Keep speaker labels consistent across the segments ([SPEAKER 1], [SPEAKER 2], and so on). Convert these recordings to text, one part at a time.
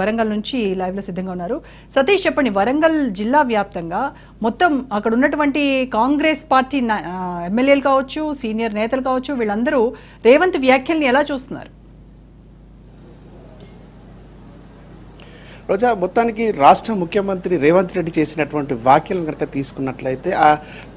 [SPEAKER 1] వరంగల్ నుంచి లైవ్లో సిద్ధంగా ఉన్నారు. సతీష్ చెప్పండి వరంగల్ జిల్లా వ్యాప్తంగా మొత్తం అక్కడ ఉన్నటువంటి కాంగ్రెస్ పార్టీ ఎమ్మెల్యేలు కావచ్చు సీనియర్ నేతలు కావచ్చు వీళ్ళందరూ రేవంత్ వ్యాఖ్యల్ని ఎలా చూస్తున్నారు?
[SPEAKER 2] రోజా మొత్తానికి రాష్ట్ర ముఖ్యమంత్రి రేవంత్ రెడ్డి చేసినటువంటి వ్యాఖ్యలను కనుక తీసుకున్నట్లయితే ఆ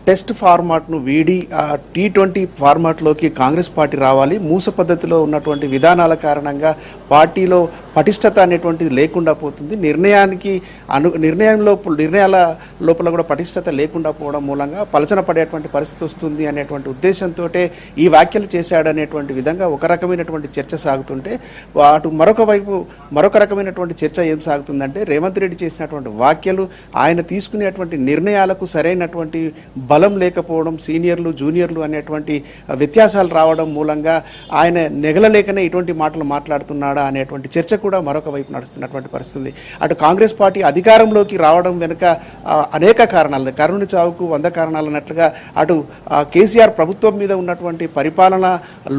[SPEAKER 2] టెస్ట్ ఫార్మాట్ను వీడి ఆ టీ ట్వంటీ ఫార్మాట్లోకి కాంగ్రెస్ పార్టీ రావాలి. మూస పద్ధతిలో ఉన్నటువంటి విధానాల కారణంగా పార్టీలో పటిష్టత అనేటువంటిది లేకుండా పోతుంది. నిర్ణయానికి అను నిర్ణయంలో నిర్ణయాల లోపల కూడా పటిష్టత లేకుండా పోవడం మూలంగా పలచన పడేటువంటి పరిస్థితి వస్తుంది అనేటువంటి ఉద్దేశంతో ఈ వ్యాఖ్యలు చేశాడనేటువంటి విధంగా ఒక రకమైనటువంటి చర్చ సాగుతుంటే అటు మరొక వైపు మరొక రకమైనటువంటి చర్చ ఏం సాగుతుందంటే రేవంత్ రెడ్డి చేసినటువంటి వ్యాఖ్యలు ఆయన తీసుకునేటువంటి నిర్ణయాలకు సరైనటువంటి బలం లేకపోవడం సీనియర్లు జూనియర్లు అనేటువంటి వ్యత్యాసాలు రావడం మూలంగా ఆయన నెగలలేకనే ఇటువంటి మాటలు మాట్లాడుతున్నాడా అనేటువంటి చర్చ కూడా మరొక వైపు నడుస్తున్నటువంటి పరిస్థితి. అటు కాంగ్రెస్ పార్టీ అధికారంలోకి రావడం వెనుక అనేక కారణాలు. కరుణ చావుకు వంద కారణాలు అన్నట్లుగా అటు కేసీఆర్ ప్రభుత్వం మీద ఉన్నటువంటి పరిపాలన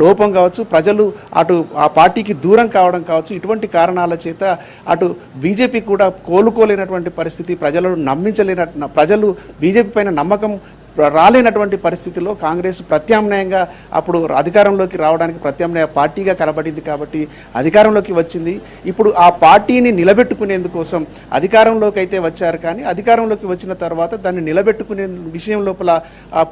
[SPEAKER 2] లోపం కావచ్చు ప్రజలు అటు ఆ పార్టీకి దూరం కావడం కావచ్చు ఇటువంటి కారణాల చేత అటు బీజేపీ కూడా కోలుకోలేనటువంటి పరిస్థితి ప్రజలను నమ్మించలేన ప్రజలు బీజేపీ పైన నమ్మకం రాలేనటువంటి పరిస్థితిలో కాంగ్రెస్ ప్రత్యామ్నాయంగా అప్పుడు అధికారంలోకి రావడానికి ప్రత్యామ్నాయ పార్టీగా కనబడింది కాబట్టి అధికారంలోకి వచ్చింది. ఇప్పుడు ఆ పార్టీని నిలబెట్టుకునేందుకోసం అధికారంలోకి అయితే వచ్చారు కానీ అధికారంలోకి వచ్చిన తర్వాత దాన్ని నిలబెట్టుకునే విషయం లోపల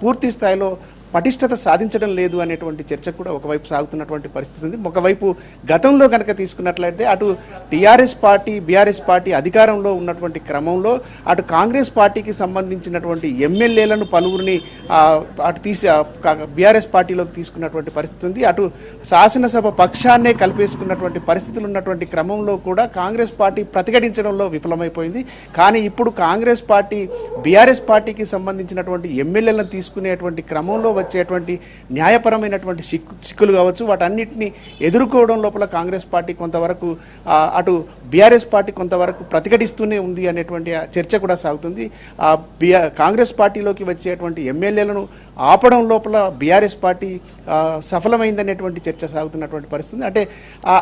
[SPEAKER 2] పూర్తి స్థాయిలో పటిష్టత సాధించడం లేదు అనేటువంటి చర్చ కూడా ఒకవైపు సాగుతున్నటువంటి పరిస్థితి ఉంది. ఒకవైపు గతంలో కనుక తీసుకున్నట్లయితే అటు టీఆర్ఎస్ పార్టీ బీఆర్ఎస్ పార్టీ అధికారంలో ఉన్నటువంటి క్రమంలో అటు కాంగ్రెస్ పార్టీకి సంబంధించినటువంటి ఎమ్మెల్యేలను పలువురిని అటు తీసి బీఆర్ఎస్ పార్టీలోకి తీసుకున్నటువంటి పరిస్థితి ఉంది. అటు శాసనసభ పక్షాన్నే కలిపేసుకున్నటువంటి పరిస్థితులు ఉన్నటువంటి క్రమంలో కూడా కాంగ్రెస్ పార్టీ ప్రతిఘటించడంలో విఫలమైపోయింది. కానీ ఇప్పుడు కాంగ్రెస్ పార్టీ బీఆర్ఎస్ పార్టీకి సంబంధించినటువంటి ఎమ్మెల్యేలను తీసుకునేటువంటి క్రమంలో వచ్చేటువంటి న్యాయపరమైనటువంటి సిక్కు చిక్కులు కావచ్చు వాటన్నిటిని ఎదుర్కోవడం లోపల కాంగ్రెస్ పార్టీ కొంతవరకు అటు బీఆర్ఎస్ పార్టీ కొంతవరకు ప్రతిఘటిస్తూనే ఉంది అనేటువంటి చర్చ కూడా సాగుతుంది. ఆ బిఆర్ కాంగ్రెస్ పార్టీలోకి వచ్చేటువంటి ఎమ్మెల్యేలను ఆపడం లోపల బీఆర్ఎస్ పార్టీ సఫలమైందనేటువంటి చర్చ సాగుతున్నటువంటి పరిస్థితి అంటే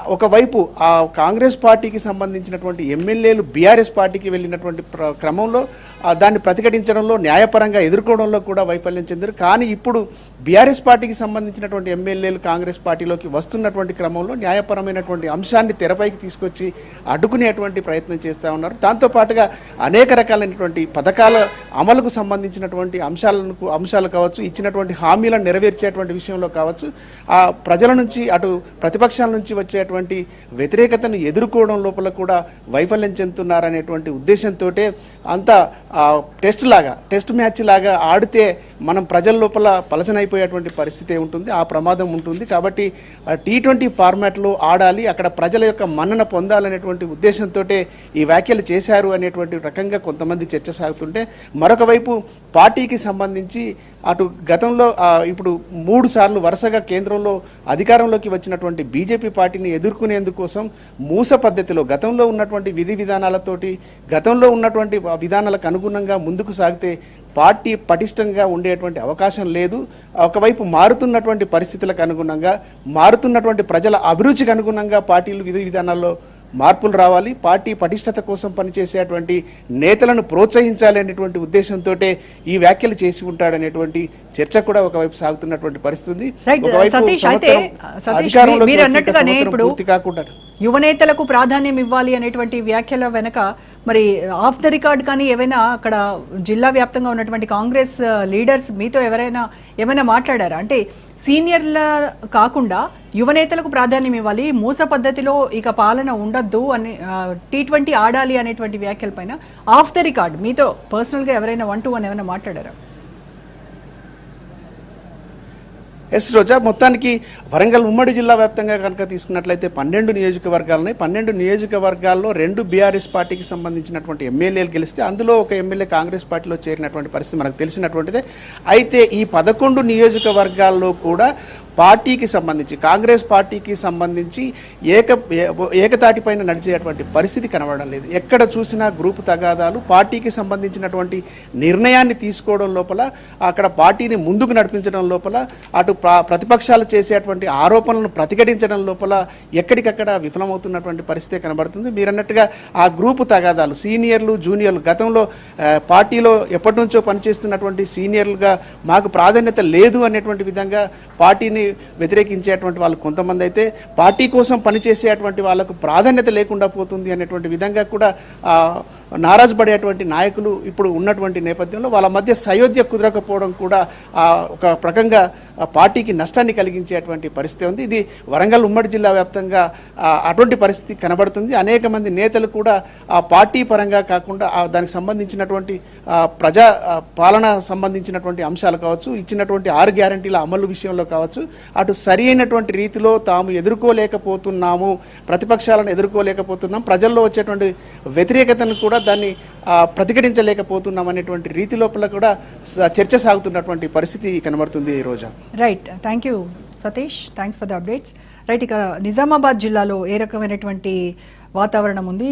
[SPEAKER 2] ఒకవైపు ఆ కాంగ్రెస్ పార్టీకి సంబంధించినటువంటి ఎమ్మెల్యేలు బీఆర్ఎస్ పార్టీకి వెళ్ళినటువంటి ప్ర- క్రమంలో దాన్ని ప్రతిఘటించడంలో న్యాయపరంగా ఎదుర్కోవడంలో కూడా వైఫల్యం చెందారు. కానీ ఇప్పుడు బీఆర్ఎస్ పార్టీకి సంబంధించినటువంటి ఎమ్మెల్యేలు కాంగ్రెస్ పార్టీలోకి వస్తున్నటువంటి క్రమంలో న్యాయపరమైనటువంటి అంశాన్ని తెరపైకి తీసుకొచ్చి అడ్డుకునేటువంటి ప్రయత్నం చేస్తూ ఉన్నారు. దాంతో పాటుగా అనేక రకాలైనటువంటి పథకాల అమలుకు సంబంధించినటువంటి అంశాలకు అంశాలు కావచ్చు ఇచ్చినటువంటి హామీలను నెరవేర్చేటువంటి విషయంలో కావచ్చు ఆ ప్రజల నుంచి అటు ప్రతిపక్షాల నుంచి వచ్చేటువంటి వ్యతిరేకతను ఎదుర్కోవడం లోపల కూడా వైఫల్యం చెందుతున్నారనేటువంటి ఉద్దేశంతో అంత టెస్ట్ లాగా టెస్ట్ మ్యాచ్ లాగా ఆడితే మనం ప్రజల లోపల పలచనైపోయేటువంటి పరిస్థితి ఉంటుంది ఆ ప్రమాదం ఉంటుంది. కాబట్టి టీ ట్వంటీ ఫార్మాట్లో ఆడాలి అక్కడ ప్రజల యొక్క మన్నన పొందాలనేటువంటి ఉద్దేశంతో ఈ వ్యాఖ్యలు చేశారు అనేటువంటి రకంగా కొంతమంది చర్చ సాగుతుంటే మరొక వైపు పార్టీకి సంబంధించి అటు గతంలో ఇప్పుడు మూడు సార్లు వరుసగా కేంద్రంలో అధికారంలోకి వచ్చినటువంటి బీజేపీ పార్టీని ఎదుర్కొనేందుకోసం మూస పద్ధతిలో గతంలో ఉన్నటువంటి విధి విధానాలతోటి గతంలో ఉన్నటువంటి విధానాలకు అనుగుణంగా ముందుకు సాగితే పార్టీ పటిష్టంగా ఉండేటువంటి అవకాశం లేదు. ఒకవైపు మారుతున్నటువంటి పరిస్థితులకు అనుగుణంగా మారుతున్నటువంటి ప్రజల అభిరుచికి అనుగుణంగా పార్టీలు విధి విధానాల్లో మార్పులు రావాలి. పార్టీ పటిష్టత కోసం పనిచేసేటువంటి నేతలను ప్రోత్సహించాలి అనేటువంటి ఉద్దేశంతో ఈ వ్యాఖ్యలు చేసి ఉంటాడనేటువంటి చర్చ కూడా ఒకవైపు సాగుతున్నటువంటి పరిస్థితి పూర్తి కాకుండా.
[SPEAKER 1] యువనేతలకు ప్రాధాన్యం ఇవ్వాలి అనేటువంటి వ్యాఖ్యల వెనక మరి ఆఫ్ ద రికార్డ్ కానీ ఏవైనా అక్కడ జిల్లా వ్యాప్తంగా ఉన్నటువంటి కాంగ్రెస్ uh, లీడర్స్ మీతో ఎవరైనా ఏమైనా మాట్లాడారా? అంటే సీనియర్ల కాకుండా యువనేతలకు ప్రాధాన్యం ఇవ్వాలి మూస పద్ధతిలో ఇక పాలన ఉండొద్దు అని uh, టీ ట్వంటీ ఆడాలి అనేటువంటి వ్యాఖ్యల పైన ఆఫ్ ద రికార్డ్ మీతో పర్సనల్గా ఎవరైనా వన్ టు వన్ ఏమైనా మాట్లాడారా?
[SPEAKER 2] ఎస్ రోజా మొత్తానికి వరంగల్ ఉమ్మడి జిల్లా వ్యాప్తంగా కనుక తీసుకున్నట్లయితే పన్నెండు నియోజకవర్గాలని పన్నెండు నియోజకవర్గాల్లో రెండు బీఆర్ఎస్ పార్టీకి సంబంధించినటువంటి ఎమ్మెల్యేలు గెలిస్తే అందులో ఒక ఎమ్మెల్యే కాంగ్రెస్ పార్టీలో చేరినటువంటి పరిస్థితి మనకు తెలిసినటువంటిదే. అయితే ఈ పదకొండు నియోజకవర్గాల్లో కూడా పార్టీకి సంబంధించి కాంగ్రెస్ పార్టీకి సంబంధించి ఏక ఏకతాటి పైన నడిచేటువంటి పరిస్థితి కనబడడం లేదు. ఎక్కడ చూసినా గ్రూపు తగాదాలు పార్టీకి సంబంధించినటువంటి నిర్ణయాన్ని తీసుకోవడం లోపల అక్కడ పార్టీని ముందుకు నడిపించడం లోపల అటు ప్ర- ప్రతిపక్షాలు చేసేటువంటి ఆరోపణలను ప్రతిఘటించడం లోపల ఎక్కడికక్కడ విఫలమవుతున్నటువంటి పరిస్థితి కనబడుతుంది. మీరన్నట్టుగా ఆ గ్రూపు తగాదాలు సీనియర్లు జూనియర్లు గతంలో పార్టీలో ఎప్పటి నుంచో పనిచేస్తున్నటువంటి సీనియర్లుగా మాకు ప్రాధాన్యత లేదు అనేటువంటి విధంగా పార్టీని వ్యతిరేకించేటువంటి వాళ్ళు కొంతమంది అయితే పార్టీ కోసం పనిచేసేటువంటి వాళ్ళకు ప్రాధాన్యత లేకుండా పోతుంది అనేటువంటి విధంగా కూడా నారాజ్ నారాజు పడేటువంటి నాయకులు ఇప్పుడు ఉన్నటువంటి నేపథ్యంలో వాళ్ళ మధ్య సయోధ్య కుదరకపోవడం కూడా ఒక ప్రకంగా పార్టీకి నష్టాన్ని కలిగించేటువంటి పరిస్థితి ఉంది. ఇది వరంగల్ ఉమ్మడి జిల్లా వ్యాప్తంగా అటువంటి పరిస్థితి కనబడుతుంది. అనేక మంది నేతలు కూడా ఆ పార్టీ పరంగా కాకుండా ఆ దానికి సంబంధించినటువంటి ప్రజా పాలన సంబంధించినటువంటి అంశాలు కావచ్చు ఇచ్చినటువంటి ఆరు గ్యారంటీల అమలు విషయంలో కావచ్చు అటు సరి అయినటువంటి రీతిలో తాము ఎదుర్కోలేకపోతున్నాము ప్రతిపక్షాలను ఎదుర్కోలేకపోతున్నాం ప్రజల్లో వచ్చేటువంటి వ్యతిరేకతను కూడా దాన్ని ప్రతిఘటించలేకపోతున్నాం అనేటువంటి రీతి లోపల కూడా చర్చ సాగుతున్నటువంటి పరిస్థితి కనబడుతుంది ఈ రోజు.
[SPEAKER 1] Right thank you Satish thanks for the updates right ఇక నిజామాబాద్ జిల్లాలో ఏ రకమైనటువంటి వాతావరణం ఉంది?